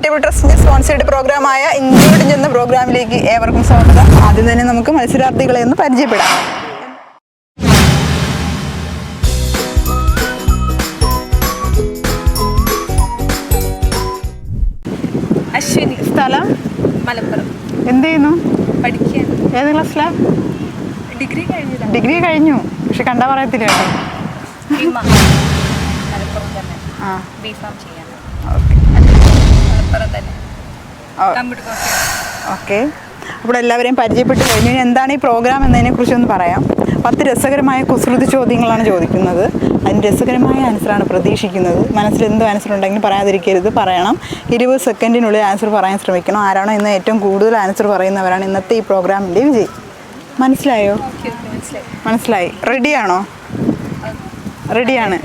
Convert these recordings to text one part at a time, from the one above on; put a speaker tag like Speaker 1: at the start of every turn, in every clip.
Speaker 1: Charitable ട്രസ്റ്റിന്റെ sponsored പ്രോഗ്രാമായ include എന്ന പ്രോഗ്രാമിലേക്ക് ഏവർക്കും സ്വാഗതം. ആദ്യം തന്നെ നമുക്ക് മത്സരാർത്ഥികളെ ഒന്ന് പരിചയപ്പെടാം.
Speaker 2: അശ്വിനി.
Speaker 1: സ്ഥലം?
Speaker 2: മലപ്പുറം.
Speaker 1: എന്ത് ചെയ്യുന്നു?
Speaker 2: പഠിക്കാൻ
Speaker 1: ഏത് ക്ലാസ്സിലാ
Speaker 2: ഡിഗ്രി കഴിഞ്ഞു
Speaker 1: ഡിഗ്രി കഴിഞ്ഞു. പക്ഷെ കണ്ടാ പറയത്തില്ല കേട്ടോ. ആ.
Speaker 2: ബി ഫാം ചെയ്യാൻ
Speaker 1: ഓക്കെ
Speaker 2: മലപ്പുറം തന്നെ
Speaker 1: ഓക്കെ. അപ്പോൾ എല്ലാവരെയും പരിചയപ്പെട്ട് കഴിഞ്ഞു. ഇനി എന്താണ് ഈ പ്രോഗ്രാം എന്നതിനെ കുറിച്ചൊന്ന് പറയാം. പത്ത് രസകരമായ കുസൃതി ചോദ്യങ്ങളാണ് ചോദിക്കുന്നത്. അതിന് രസകരമായ ആൻസറാണ് പ്രതീക്ഷിക്കുന്നത്. മനസ്സിൽ എന്ത് ആൻസർ ഉണ്ടെങ്കിലും പറയാതിരിക്കരുത്. പറയണം. ഇരുപത് സെക്കൻഡിനുള്ളിൽ ആൻസർ പറയാൻ ശ്രമിക്കണം. ആരാണോ ഇന്ന് ഏറ്റവും കൂടുതൽ ആൻസർ പറയുന്നവരാണ് ഇന്നത്തെ ഈ പ്രോഗ്രാമിന്റെ വിജയി മനസ്സിലായി?
Speaker 2: മനസ്സിലായി.
Speaker 1: റെഡിയാണോ റെഡിയാണ്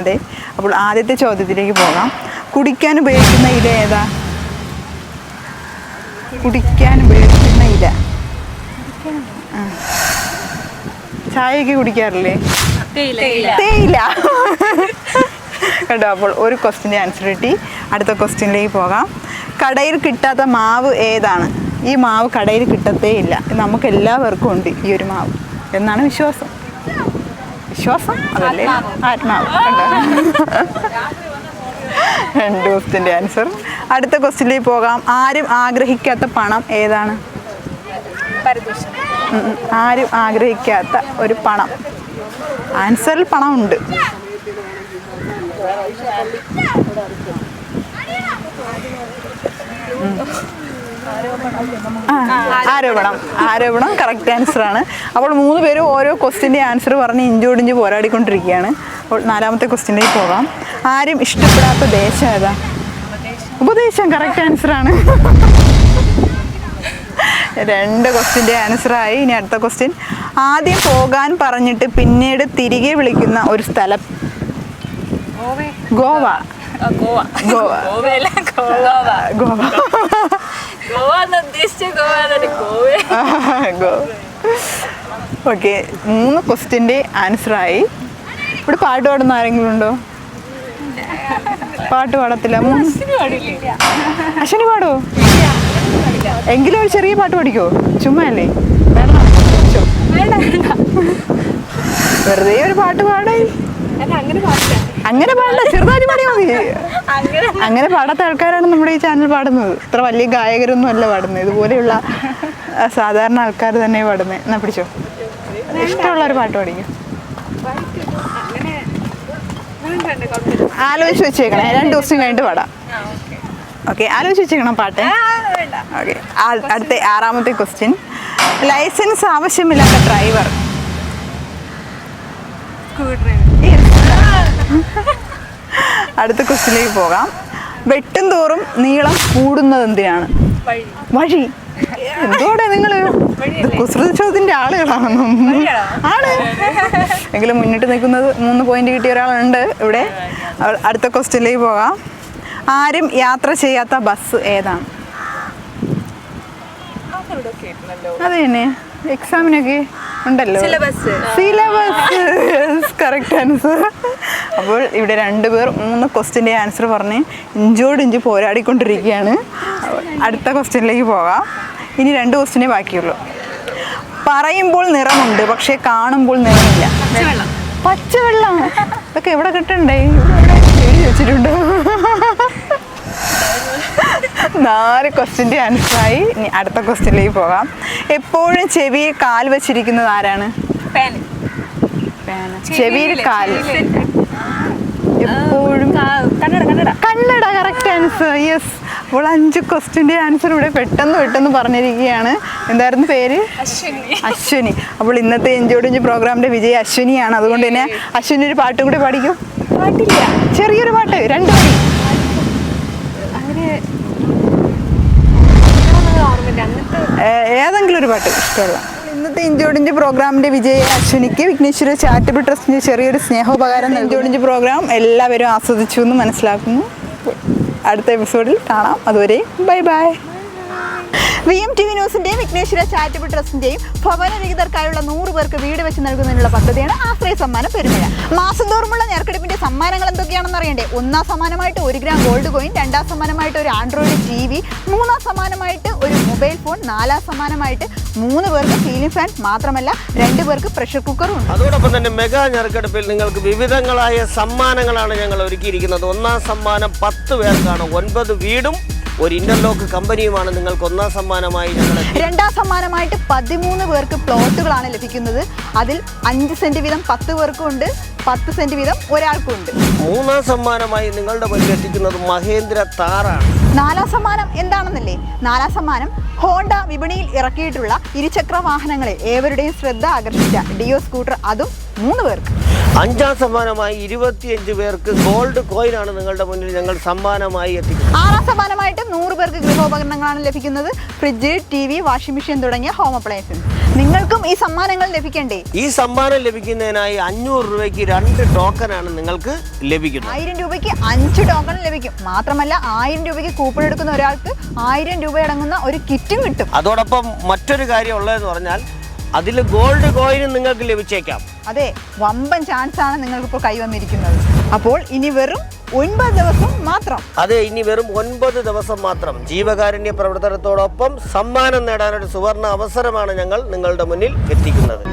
Speaker 1: അതെ. അപ്പോൾ ആദ്യത്തെ ചോദ്യത്തിലേക്ക് പോകാം. കുടിക്കാൻ ഉപയോഗിക്കുന്ന ഇല ഏതാ? കുടിക്കാൻ ഉപയോഗിക്കുന്ന ഇല. ചായയൊക്കെ കുടിക്കാറില്ലേ?
Speaker 2: തേയില.
Speaker 1: കേട്ടോ അപ്പോൾ ഒരു ക്വസ്റ്റിന്റെ ആൻസർ കിട്ടി. അടുത്ത ക്വസ്റ്റ്യനിലേക്ക് പോകാം. കടയിൽ കിട്ടാത്ത മാവ് ഏതാണ്? ഈ മാവ് കടയിൽ കിട്ടത്തേ ഇല്ല. നമുക്ക് എല്ലാവർക്കും ഉണ്ട് ഈ ഒരു മാവ്. എന്നാണ് വിശ്വാസം? വിശ്വാസം? അതല്ലേ? ആത്മാവ്. കണ്ടോ? രണ്ട് ക്വസ്റ്റിന്റെ ആൻസർ അടുത്ത ക്വസ്റ്റ്യനിലേക്ക് പോകാം. ആരും ആഗ്രഹിക്കാത്ത പണം ഏതാണ്. ആരും ആഗ്രഹിക്കാത്ത ഒരു പണം. ആൻസറിൽ പണം ഉണ്ട് ആ, ആരോപണം ആരോപണം കറക്റ്റ് ആൻസർ ആണ്. അപ്പോൾ മൂന്ന് പേരും ഓരോ ക്വസ്റ്റിന്റെ ആൻസർ പറഞ്ഞ് ഇഞ്ചോടിഞ്ച് പോരാടിക്കൊണ്ടിരിക്കുകയാണ്. അപ്പോൾ നാലാമത്തെ ക്വസ്റ്റിനിലേക്ക് പോകാം. ആരും ഇഷ്ടപ്പെടാത്ത ദേശം ഏതാ? ഉപദേശം കറക്റ്റ് ആൻസർ ആണ്. രണ്ട് ക്വസ്റ്റിന്റെ ആൻസറായി ഇനി അടുത്ത ക്വസ്റ്റ്യൻ ആദ്യം പോകാൻ പറഞ്ഞിട്ട് പിന്നീട് തിരികെ വിളിക്കുന്ന ഒരു സ്ഥലം. ഗോവ.
Speaker 2: ഗോവ.
Speaker 1: ഗോവ.
Speaker 2: ഗോവ.
Speaker 1: ഗോവ.
Speaker 2: ഗോവ.
Speaker 1: ഓക്കെ മൂന്ന് ക്വസ്റ്റിന്റെ ആൻസറായി ഇവിടെ പാട്ട് പാടുന്ന ആരെങ്കിലും ഉണ്ടോ? പാട്ട് പാടത്തില്ല. അശ്വിനി പാടോ? എങ്കിലും ഒരു ചെറിയ പാട്ട് പഠിക്കോ ചുമ്മാ അല്ലേ. വെറുതെ ഒരു പാട്ട് പാടേ.
Speaker 2: അങ്ങനെ
Speaker 1: പാടണ്ട ചെറുതായി പാടിയാൽ മതി.
Speaker 2: അങ്ങനെ
Speaker 1: പാടാത്ത ആൾക്കാരാണ് നമ്മുടെ ഈ ചാനൽ പാടുന്നത്. ഇത്ര വലിയ ഗായകരൊന്നും അല്ല പാടുന്നത്. ഇതുപോലെയുള്ള സാധാരണ ആൾക്കാർ തന്നെ പാടുന്നത്. എന്നാ പിടിച്ചോ? ഇഷ്ടമുള്ള ഒരു പാട്ട് പാടിക്കും? ആലോചിച്ച് വെച്ചേക്കണേ. രണ്ടു ദിവസം കഴിഞ്ഞിട്ട് പാടാം. ഓക്കെ. ആലോചിച്ച് വെച്ചേക്കണം പാട്ട്. ഓക്കെ അടുത്ത ആറാമത്തെ ക്വസ്റ്റ്യൻ ലൈസൻസ് ആവശ്യമില്ലാത്ത ഡ്രൈവർ. അടുത്ത ക്വസ്റ്റ്യനിലേക്ക് പോകാം. വെട്ടും തോറും നീളം കൂടുന്നത് എന്തിനാണ്?
Speaker 2: വഴി.
Speaker 1: എന്തോടെ നിങ്ങൾ കുസൃതി ചോദ്യത്തിന്റെ ആളുകളാണെന്നും? ആണ്. എങ്കിലും മുന്നിട്ട് നിൽക്കുന്നത് മൂന്ന് പോയിന്റ് കിട്ടിയ ഒരാളുണ്ട് ഇവിടെ. അടുത്ത ക്വസ്റ്റ്യനിലേക്ക് പോകാം. ആരും യാത്ര ചെയ്യാത്ത ബസ് ഏതാണ്? അത് തന്നെ. എക്സാമിനൊക്കെ ഉണ്ടല്ലോ.
Speaker 2: സിലബസ്
Speaker 1: സിലബസ് കറക്റ്റ് ആൻസർ അപ്പോൾ ഇവിടെ രണ്ടുപേർ മൂന്ന് ക്വസ്റ്റിന്റെ ആൻസർ പറഞ്ഞ് ഇഞ്ചോടിഞ്ച് പോരാടിക്കൊണ്ടിരിക്കുകയാണ്. അടുത്ത ക്വസ്റ്റ്യനിലേക്ക് പോകാം. ഇനി രണ്ട് ക്വസ്റ്റിനെ ബാക്കിയുള്ളൂ. പറയുമ്പോൾ നിറമുണ്ട് പക്ഷേ കാണുമ്പോൾ നിറമില്ല.
Speaker 2: വെള്ളം
Speaker 1: പച്ചവെള്ളം? ഇതൊക്കെ എവിടെ കിട്ടണ്ടേ? എഴുതി വെച്ചിട്ടുണ്ട്. നാല് ക്വസ്റ്റിന്റെ ആൻസറായി. ഇനി അടുത്ത ക്വസ്റ്റ്യനിലേക്ക് പോകാം. എപ്പോഴും ചെവിയിൽ കാൽ വെച്ചിരിക്കുന്നത് ആരാണ്? ചെവിയിൽ കാൽ. എപ്പോഴും
Speaker 2: കണ്ണട
Speaker 1: കണ്ണട. കറക്റ്റ് ആൻസർ യെസ് അപ്പോൾ അഞ്ച് ക്വസ്റ്റിന്റെ ആൻസർ ഇവിടെ പെട്ടെന്ന് പെട്ടെന്ന് പറഞ്ഞിരിക്കുകയാണ്. എന്തായിരുന്നു പേര്?
Speaker 2: അശ്വിനി.
Speaker 1: അശ്വിനി. അപ്പോൾ ഇന്നത്തെ എഞ്ചോടിഞ്ച് പ്രോഗ്രാമിന്റെ വിജയ അശ്വിനിയാണ്. അതുകൊണ്ട് തന്നെ അശ്വിനി ഒരു പാട്ടും കൂടി പാടിക്കും.
Speaker 2: പാട്ടില്ല.
Speaker 1: ചെറിയൊരു പാട്ട് രണ്ട് വരി ഏതെങ്കിലും ഒരു പാട്ട് ഇഷ്ടമുള്ള ഇന്നത്തെ ഇഞ്ചോടിഞ്ച് പ്രോഗ്രാമിന്റെ വിജയ അശ്വിനിക്ക് വിഘ്നേശ്വര ചാരിറ്റബിൾ ട്രസ്റ്റിന്റെ ചെറിയൊരു സ്നേഹോപകാരം ഇഞ്ചോടിഞ്ച് പ്രോഗ്രാം എല്ലാവരും ആസ്വദിച്ചു എന്ന് മനസ്സിലാക്കുന്നു. അടുത്ത എപ്പിസോഡിൽ കാണാം. അതുവരെ bye bye. V M T V ന്യൂസിന്റെയും Vighneshwara charitable ട്രസ്റ്റിന്റെയും ഭവനരഹിതർക്കായുള്ള നൂറ് പേർക്ക് വീട് വെച്ച് നൽകുന്നതിനുള്ള പദ്ധതിയാണ് ആശ്രയ സമ്മാനം പെരുമഴ. മാസം തോറുമുള്ള ഞെർക്കെടുപ്പിന്റെ സമ്മാനങ്ങൾ എന്തൊക്കെയാണെന്ന് അറിയണ്ടേ? ഒന്നാം സമ്മാനമായിട്ട് ഒരു ഗ്രാം ഗോൾഡ് കോയിൻ രണ്ടാം സമ്മാനമായിട്ട് ഒരു ആൻഡ്രോയിഡ് ടി വി മൂന്നാം സമ്മാനമായിട്ട് ഫോൺ നാലാം സമ്മാനമായിട്ട് മൂന്ന് പേർക്ക് സീലിംഗ് ഫാൻ മാത്രമല്ല രണ്ടു പേർക്ക് പ്രഷർ കുക്കറും ഉണ്ട്.
Speaker 3: അതോടൊപ്പം തന്നെ മെഗാ ഞെരുക്കെടുപ്പിൽ നിങ്ങൾക്ക് വിവിധങ്ങളായ സമ്മാനങ്ങളാണ് ഞങ്ങൾ ഒരുക്കിയിരിക്കുന്നത്. ഒന്നാം സമ്മാനം പത്ത് പേർക്കാണ് ഒൻപത് വീടും ഒരു ഇന്റർലോക്ക് കമ്പനിയുമാണ് നിങ്ങൾക്ക് ഒന്നാം സമ്മാനമായി ഞങ്ങൾ
Speaker 1: രണ്ടാം സമ്മാനമായിട്ട് പതിമൂന്ന് പേർക്ക് പ്ലോട്ടുകളാണ് ലഭിക്കുന്നത്. അതിൽ അഞ്ച് സെന്റ് വീതം പത്ത് പേർക്കും ഉണ്ട് പത്ത് സെന്റ് വീതം ഒരാൾക്കും ഉണ്ട്.
Speaker 3: മൂന്നാം സമ്മാനമായി നിങ്ങളുടെ മുന്നിൽ എത്തിക്കുന്നത് മഹേന്ദ്ര താറാണ്.
Speaker 1: നാലാം സമ്മാനം എന്താണെന്നല്ലേ? നാലാം സമ്മാനം ഹോണ്ട വിപണിയിൽ ഇറക്കിയിട്ടുള്ള ഇരുചക്ര വാഹനങ്ങളിൽ ഏവരുടെയും ശ്രദ്ധ ആകർഷിച്ച ഡിയോ സ്കൂട്ടർ അതും മൂന്ന് പേർക്ക്.
Speaker 3: അഞ്ചാം സമ്മാനമായി ഇരുപത്തിയഞ്ച് പേർക്ക് ഗോൾഡ് കോയിൻ ആണ് നിങ്ങളുടെ മുന്നിൽ ഞങ്ങൾ സമ്മാനമായി എത്തിക്കുന്നത്.
Speaker 1: ആറാം സമ്മാനമായിട്ട് നൂറ് പേർക്ക് ഗൃഹോപകരണങ്ങളാണ് ലഭിക്കുന്നത്. Fridge T V washing machine തുടങ്ങിയ ഹോം അപ്ലയൻസസ് നിങ്ങൾക്കും ഈ സമ്മാനങ്ങൾ ലഭിക്കണ്ടേ?
Speaker 3: ഈ സമ്മാനം ലഭിക്കുന്നതിനായി അഞ്ഞൂറ് രൂപയ്ക്ക് രണ്ട് ടോക്കൺ ആണ് നിങ്ങൾക്ക് ലഭിക്കുന്നത്.
Speaker 1: ആയിരം രൂപയ്ക്ക് അഞ്ച് ടോക്കൺ ലഭിക്കും. മാത്രമല്ല ആയിരം രൂപയ്ക്ക് കൂപ്പൺ എടുക്കുന്ന ഒരാൾക്ക് ആയിരം രൂപ അടങ്ങുന്ന ഒരു കിറ്റും കിട്ടും.
Speaker 3: അതോടൊപ്പം മറ്റൊരു കാര്യം ഉള്ളതെന്ന് പറഞ്ഞാൽ അതിൽ ഗോൾഡ് കോയിനും നിങ്ങൾക്ക് ലഭിച്ചേക്കാം.
Speaker 1: അതെ വമ്പൻ ചാൻസ് ആണ് നിങ്ങൾക്കിപ്പോൾ കൈവന്നിരിക്കുന്നത്. അപ്പോൾ ഇനി വെറും ഒൻപത് ദിവസം മാത്രം.
Speaker 3: അതെ ഇനി വെറും ഒൻപത് ദിവസം മാത്രം. ജീവകാരുണ്യ പ്രവർത്തനത്തോടൊപ്പം സമ്മാനം നേടാനൊരു സുവർണ അവസരമാണ് ഞങ്ങൾ നിങ്ങളുടെ മുന്നിൽ എത്തിക്കുന്നത്.